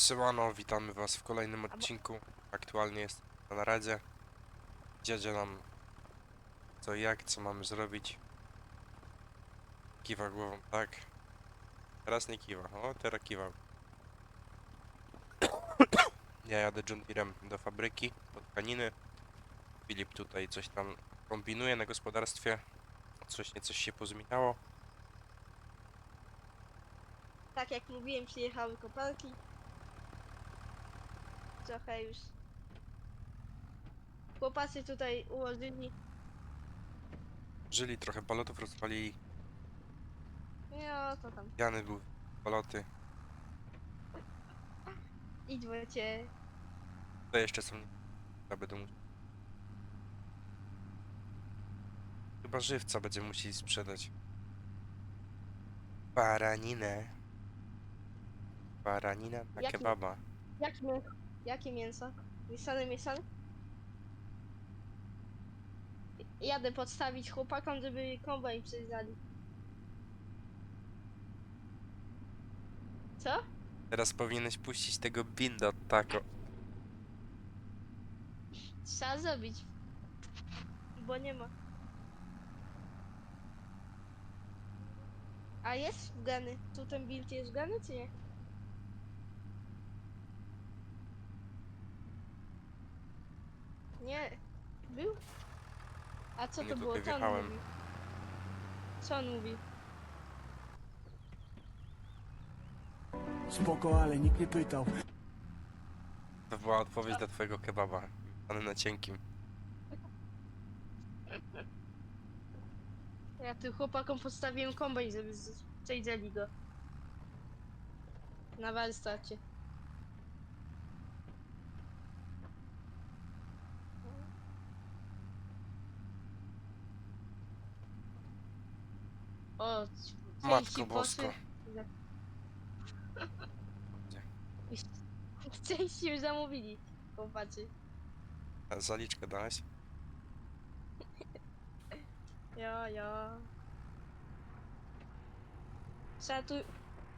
Siemano, witamy was w kolejnym odcinku. Aktualnie jest na naradzie. Dziadzia nam co jak, co mamy zrobić. Kiwa głową, tak. Teraz nie kiwa, o teraz kiwa. Ja jadę John Deerem do fabryki, pod kaniny. Filip tutaj coś tam kombinuje na gospodarstwie. Coś nie coś się pozmieniało. Tak jak mówiłem, przyjechały koparki. Trochę już. Chłopacy tutaj ułożyli. Żyli trochę balotów, rozpalili. No to tam. Jany był baloty. Idźcie. To jeszcze są. Ja będę musiał. Chyba żywca będzie musieli sprzedać. Baraninę. Baranina na Jaki- kebaba. Jakie mięso? Jakie mięso? Mieszane, mieszane? Jadę podstawić chłopakom, żeby kombajn przyjrzeli. Co? Teraz powinieneś puścić tego binda tako. Trzeba zrobić. Bo nie ma. A jest w gany? Tu ten build jest w gany, czy nie? Nie. Był? A co Nie, to było? tutaj Co on wjechałem. mówił? Co on mówił? Spoko, ale nikt nie pytał. To była odpowiedź do twojego kebaba. Ale na cienkim. Ja tym chłopakom postawiłem kombajn, żeby z- przejrzeli go. Na warsztacie. O, c- Matko bosko. Części już zamówili, chłopacy. A Zaliczkę dałeś? Jo, jo. Trzeba tu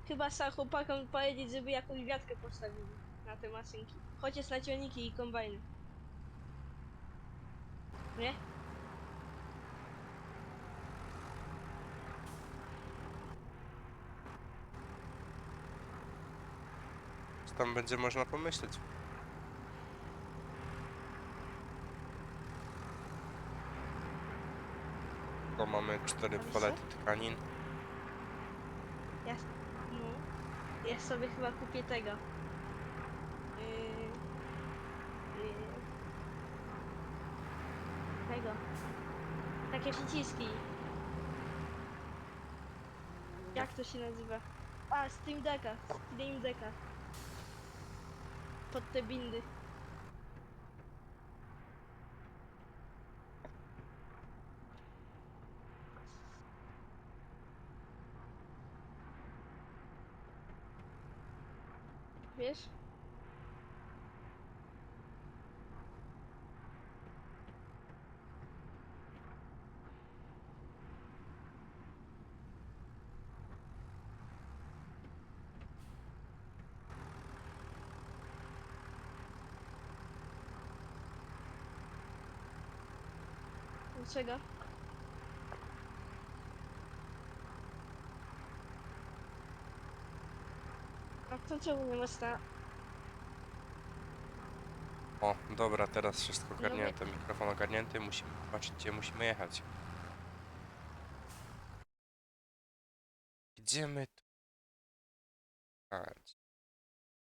chyba trzeba chłopakom powiedzieć, żeby jakąś wiatkę postawili na te maszynki. Chociaż na ciągniki i kombajny. Nie? Tam będzie można pomyśleć? To mamy cztery palety tkanin. Ja, no, ja sobie chyba kupię tego. Yy, yy, tego. Takie przyciski. Jak to się nazywa? A, Steam Decka. Steam Decka. Pod te bindy. Wiesz? Dlaczego? A to czemu nie można? O, dobra, teraz wszystko ogarnięte. Mikrofon ogarnięty, musimy zobaczyć, gdzie musimy jechać. Idziemy tu. jechać.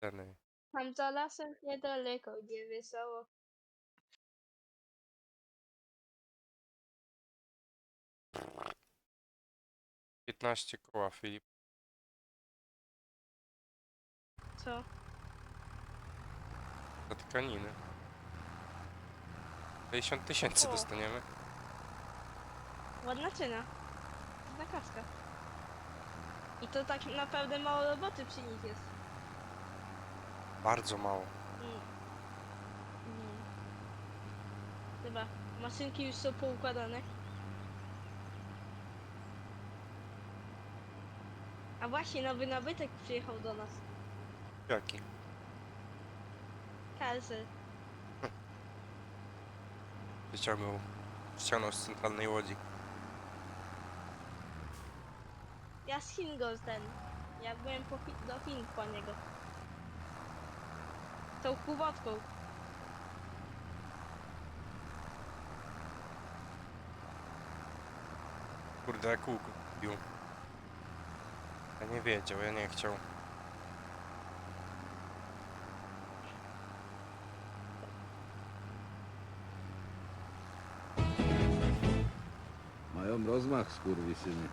Ceny. Tam za lasem niedaleko, gdzie wesoło. Piętnaście koła, Filip. Co? Za tkaniny. 50 tysięcy O. dostaniemy. Ładna cena. Ładna kaska. I to tak naprawdę mało roboty przy nich jest. Bardzo mało. Mm. Mm. Chyba. Maszynki już są poukładane. A właśnie nowy nabytek przyjechał do nas. Jaki? Kalsy. Wyciągnął, ściągnął z centralnej łodzi. Ja z Chin go ten. Ja byłem po Chi- do Chin po niego. Tą kubotką. Kurde, jak kółko. Ja nie wiedział, ja nie chciał. Mają rozmach, skurwysyny.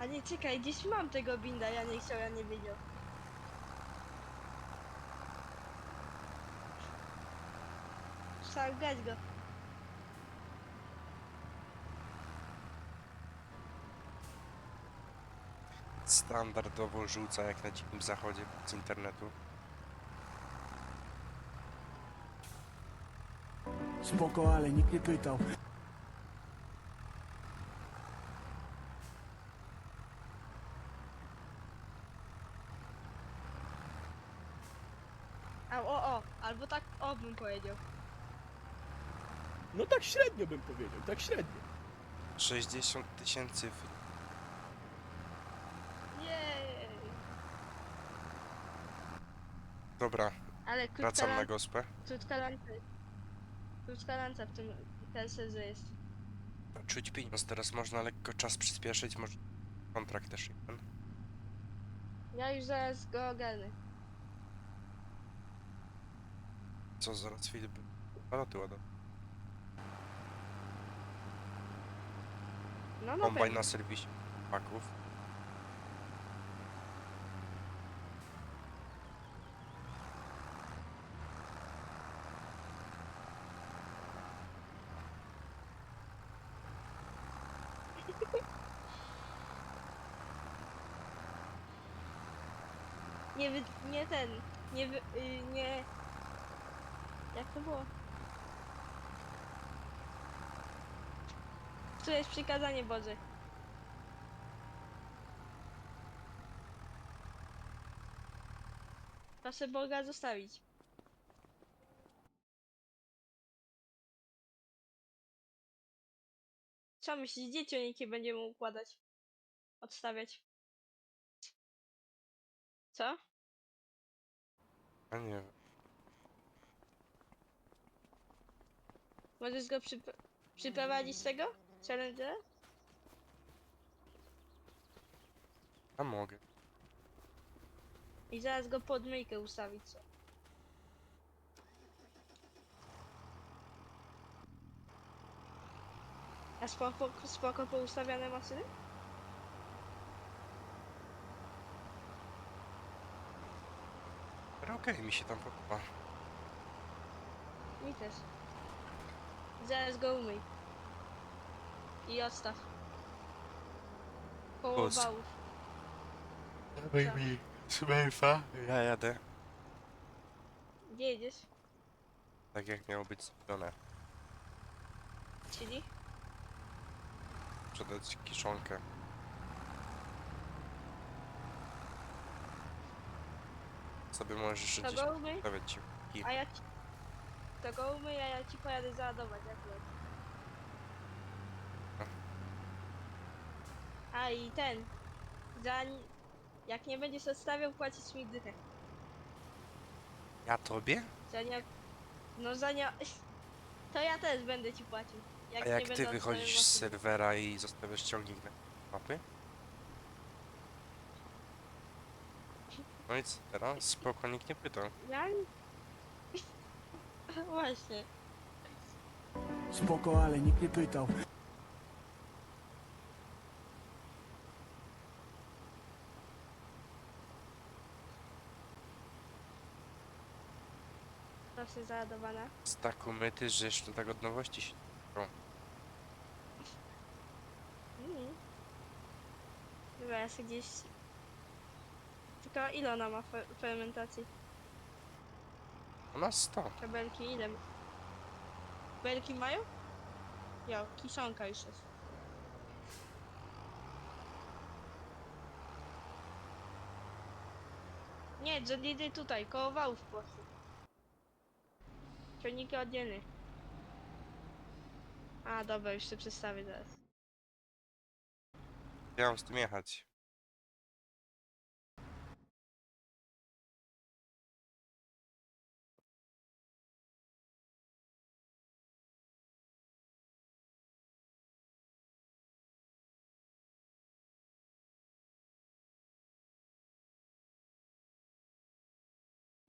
A nie, czekaj, gdzieś mam tego binda, ja nie chciał, ja nie wiedział. Trzeba go. Standardowo rzuca jak na dzikim zachodzie z internetu. Spoko, ale nikt nie pytał. A o, o, albo tak o bym powiedział. No tak średnio bym powiedział, tak średnio. 60 tysięcy w... Dobra, Ale krótka, wracam na lan- gospę. krótka lanca. Krótka lanca w tym TSZ jest. Czuć pieniądz, teraz można lekko czas przyspieszyć, może kontrakt też jeden. Ja już zaraz go ogarnę. Co zaraz Filip? Paloty ładą. No no Kombajn na serwisie paków. Nie ten. Nie wy... y, nie... Jak to było? To jest przykazanie Boże. Proszę Boga zostawić. Co myślisz, gdzie cioniki będziemy układać? Odstawiać? Co? A nie wiem. Możesz go przyp- przyprowadzić z tego? Challenger? A mogę. I zaraz go pod myjkę ustawić. Co? A spoko, spoko poustawiane maszyny? Okej, mi się tam podoba. Mi też. Zaraz go umyj. I odstaw. Koło Boże. wałów. Dawaj mi smurfa. Ja jadę. Gdzie jedziesz? Tak jak miało być zrobione. Czyli? Sprzedać kiszonkę. Sobie możesz To gdzieś go umyj, ci. a ja ci... To go umyj, a ja ci pojadę załadować akurat. A i ten. Za... Jak nie będziesz odstawiał, płacisz mi dychę. Ja tobie? Za nie... No za nie... To ja też będę ci płacił. Jak A nie jak będę ty odstawiał wychodzisz z serwera i zostawiasz ciągnik na mapy? No i co teraz? Spoko, nikt nie pytał. Ja... nie- Właśnie. Spoko, ale nikt nie pytał. Proszę załadowana. Z tak umyty, że jeszcze tak od nowości się... Mm. Dobra, ja sobie gdzieś... Ile ona ma fe fermentacji? Ona 100. Te belki ile? ma? Belki mają? Jo, kiszonka już jest. Nie, Deere tutaj, koło wałów poszły. Ciągniki oddzielny. A, dobra, już się przedstawię zaraz. Ja mam z tym jechać.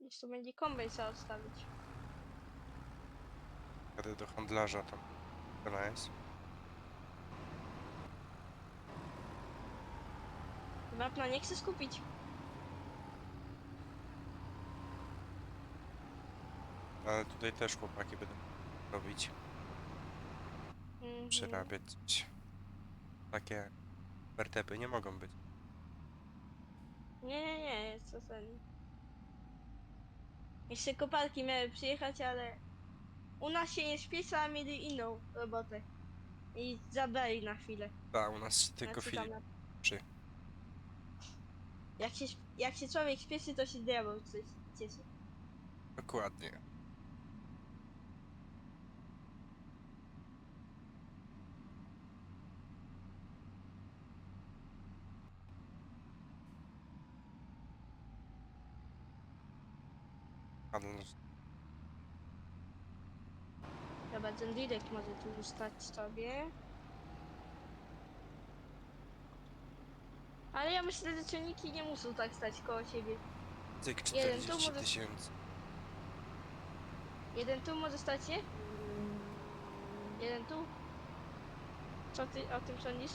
Już tu będzie kombajn trzeba odstawić. Jadę do handlarza tam. Ona jest. Wapna nie chce skupić. Ale tutaj też chłopaki będą robić, Mhm. przerabiać. Takie wertepy nie mogą być. Nie, nie, nie, jest to ten. Jeszcze koparki miały przyjechać, ale u nas się nie śpieszy, a mieli inną robotę. I zabrali na chwilę. Tak, u nas tylko Znaczy tam na- przy. Jak się, jak się człowiek śpieszy, to się diabeł coś cieszy. Dokładnie. Handlarz Dobra, ten direkt może tu stać sobie. Ale ja myślę, że ciągniki nie muszą tak stać koło siebie. Cyk Jeden, tu 40 może- tysięcy. Jeden tu może stać się? Jeden tu? Co ty o tym sądzisz?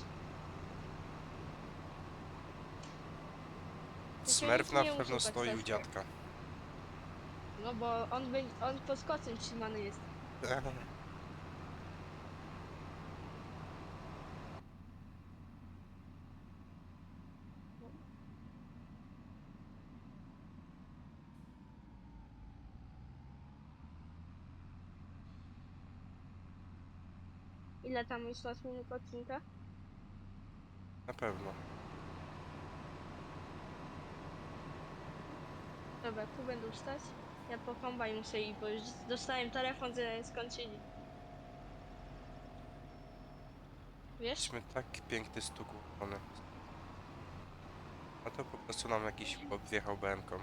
Ciągniki na nie pewno tak stoi u dziadka. No bo on, będzie, on pod skocem trzymany jest. Ile tam już masz minut odcinka? Na pewno. Dobra, tu będą stać. Ja po kombaj muszę iść, bo już dostałem telefon, że skończyli. Wiesz? Mieliśmy tak piękny stuk ułożony. A to po prostu nam jakiś bob wjechał BM-ką.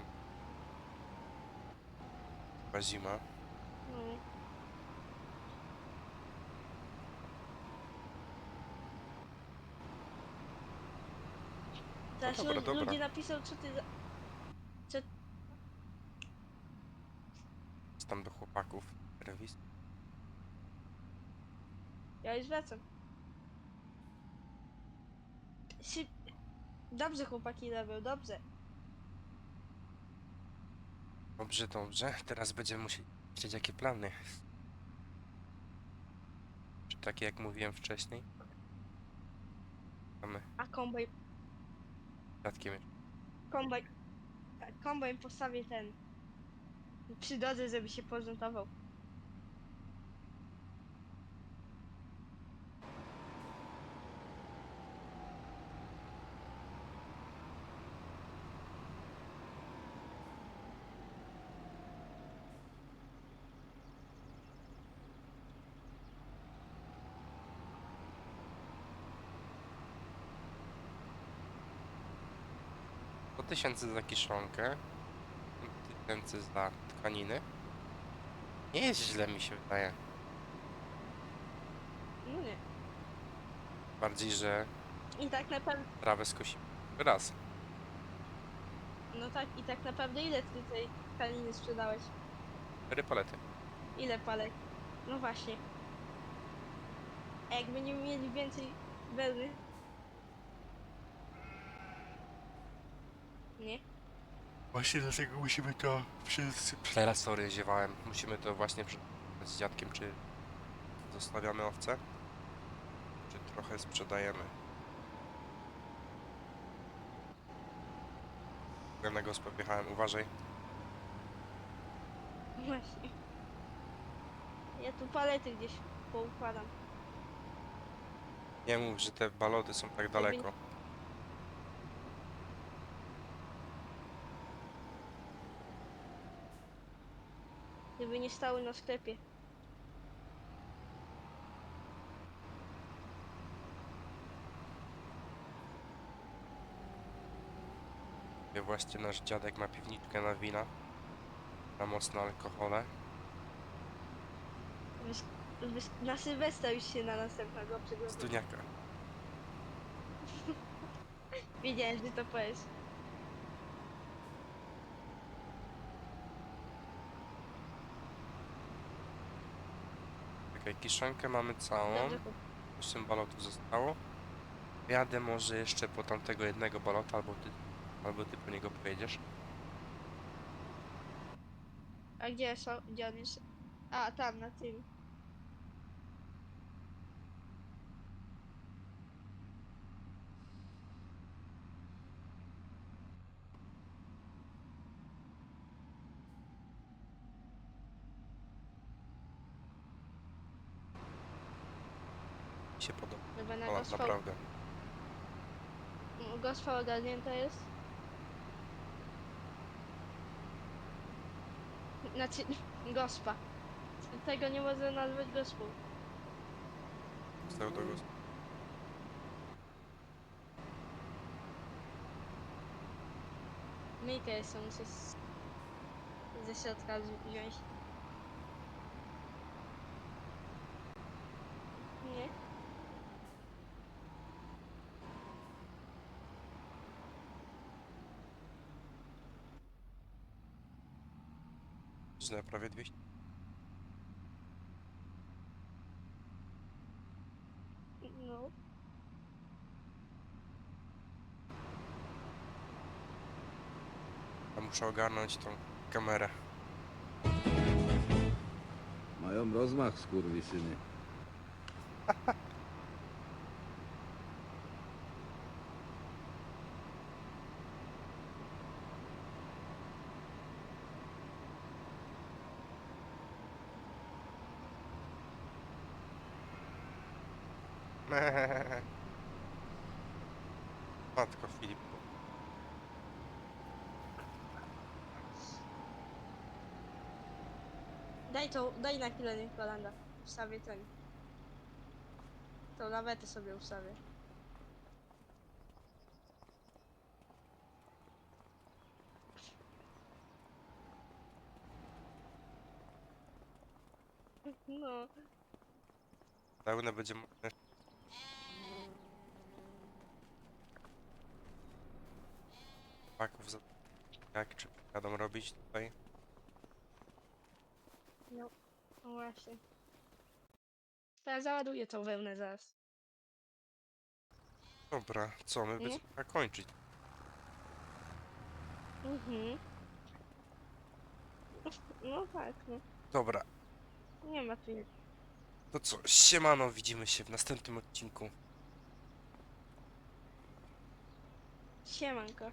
Chyba zima. No. Teraz dobra, lu- dobra. ludzie napisał, co ty za... Co tam do chłopaków? Rewis. Ja już wracam. Szyb... Dobrze chłopaki robią, dobrze. Dobrze, dobrze. Teraz będziemy musieli myśleć jakie plany. Czy takie jak mówiłem wcześniej? Mamy A kombaj, dziadkiem kombaj... Kombaj postawię ten... Przy drodze, żeby się prezentował. Po tysięcy za kiszonkę. Tysięcy za tkaniny. Nie jest źle mi się wydaje. No nie. Bardziej, że I tak naprawdę... trawę skosimy. Raz. No tak, i tak naprawdę ile ty tej tkaniny sprzedałeś? Cztery palety. Ile palek? No właśnie. A jak będziemy mieli więcej wełny? Nie? Właśnie dlatego musimy to przez... Teraz sorry, ziewałem. Musimy to właśnie przy... z dziadkiem, czy zostawiamy owce, czy trochę sprzedajemy. Ja na gospę wjechałem, uważaj. Właśnie. Ja tu palety gdzieś poukładam. Nie mów, że te balody są tak daleko. Nie stały na sklepie. Właśnie nasz dziadek ma piwniczkę na wina. Na mocne alkohole. Wys- wys- na Sylwestra już się na następnego przygotować. Studniaka. Wiedziałem, że to powiesz. Czekaj, kiszonkę mamy całą. Dobrze, chłop- 8 balotów zostało. Jadę może jeszcze po tamtego jednego balota, albo ty, albo ty po niego pojedziesz. A gdzie są? Gdzie on jest? A, tam, na tym. Się podoba. Chyba na O, gospa, naprawdę. gospa ogarnięta jest. Znaczy, gospa. Tego nie można nazwać gospą. Stał do głosu. Myjkę jeszcze muszę z... ze środka wzi- wziąć. Nie? Źle, prawie 200. No. Ja muszę ogarnąć tą kamerę. Mają rozmach, skurwysyny. Matko Filip. Daj to, daj na chwilę niech Kolanda. Ustawię ten. To lawetę sobie ustawię. No, Pełne będzie mocne. Paków za... Jak czy jadą robić tutaj? no właśnie. To ja załaduję tą wełnę zaraz. Dobra, co my Nie? będziemy kończyć? Mhm. No tak, no. Dobra, Nie ma tu jak. to co? Siemano, widzimy się w następnym odcinku. Siemanko.